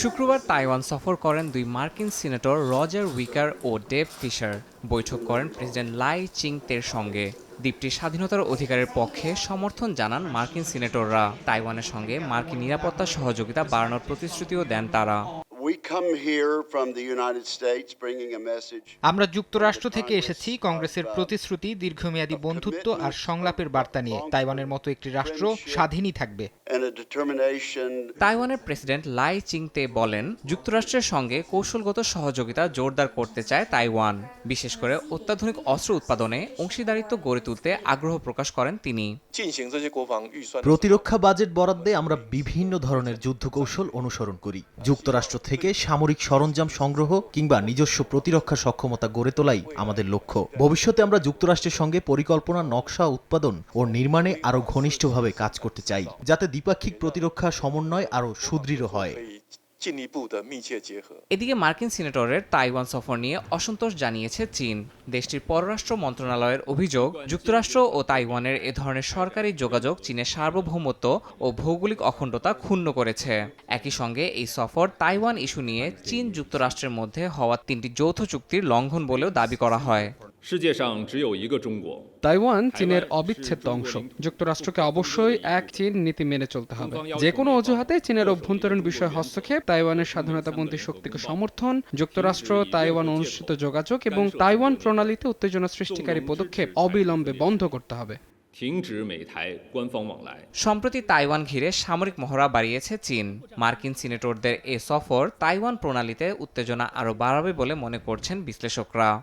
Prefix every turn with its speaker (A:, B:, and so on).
A: শুক্রবার তাইওয়ান সফর করেন দুই মার্কিন সিনেটর রজার উইকার ও ডেভ ফিশার। বৈঠক করেন প্রেসিডেন্ট লাই চিং তের সঙ্গে। দ্বীপটির স্বাধীনতার অধিকারের পক্ষে সমর্থন জানান মার্কিন সিনেটররা। তাইওয়ানের সঙ্গে মার্কিন নিরাপত্তা সহযোগিতা বাড়ানোর প্রতিশ্রুতিও দেন তারা।
B: আমরা যুক্তরাষ্ট্র থেকে এসেছি কংগ্রেসের প্রতিশ্রুতি দীর্ঘমেয়াদী বন্ধুত্ব আর সংলাপের বার্তা নিয়ে। তাইওয়ানের মতো একটি রাষ্ট্র স্বাধীনই থাকবে।
A: তাইওয়ানের প্রেসিডেন্ট লাই চিংতে বলেন যুক্তরাষ্ট্রের সঙ্গে কৌশলগত সহযোগিতা জোরদার করতে চায় তাইওয়ান। বিশেষ করে অত্যাধুনিক অস্ত্র উৎপাদনে অংশীদারিত্ব গড়ে তুলতে আগ্রহ প্রকাশ করেন তিনি।
C: প্রতিরক্ষা বাজেট বরাদ্দে আমরা বিভিন্ন ধরনের যুদ্ধ কৌশল অনুসরণ করি। যুক্তরাষ্ট্র থেকে সামরিক সরঞ্জাম সংগ্রহ কিংবা নিজস্ব প্রতিরক্ষা সক্ষমতা গড়ে তোলাই আমাদের লক্ষ্য। ভবিষ্যতে আমরা যুক্তরাষ্ট্রের সঙ্গে পরিকল্পনা, নকশা, উৎপাদন ও নির্মাণে আরও ঘনিষ্ঠভাবে কাজ করতে চাই, যাতে দ্বিপাক্ষিক প্রতিরক্ষা সমন্বয় আরও সুদৃঢ় হয়।
D: 进一步的密切结合。
A: এদিকে মার্কিন সিনেটরের তাইওয়ান সফর নিয়ে অসন্তোষ জানিয়েছে চীন দেশটির পররাষ্ট্র মন্ত্রণালয়ের অভিযোগ যুক্তরাষ্ট্র ও তাইওয়ানের এ ধরনের সরকারি যোগাযোগ চীনের সার্বভৌমত্ব ও ভৌগোলিক অখণ্ডতা ক্ষুণ্ণ করেছে একই সঙ্গে এই সফর তাইওয়ান ইস্যু নিয়ে চীন যুক্তরাষ্ট্রের মধ্যে হওয়া তিনটি যৌথ চুক্তির লঙ্ঘন বলেও দাবি করা হয়
E: তাইওয়ান চীনের অবিচ্ছেদ্য অংশ। যুক্তরাষ্ট্রকে অবশ্যই এক চীন নীতি মেনে চলতে হবে। যে কোনো অজুহাতে চীনের অভ্যন্তরীণ বিষয়ে হস্তক্ষেপ তাইওয়ানের স্বাধীনতাপন্থী শক্তিকে সমর্থন যুক্তরাষ্ট্র তাইওয়ান অনুষ্ঠিত যোগাযোগ এবং তাইওয়ান প্রণালীতে উত্তেজনা সৃষ্টিকারী পদক্ষেপ অবিলম্বে বন্ধ করতে হবে।
A: সম্প্রতি তাইওয়ান ঘিরে সামরিক মহড়া বাড়িয়েছে চীন। মার্কিন সিনেটরদের এ সফর তাইওয়ান প্রণালীতে উত্তেজনা আরও বাড়াবে বলে মনে করছেন বিশ্লেষকরা।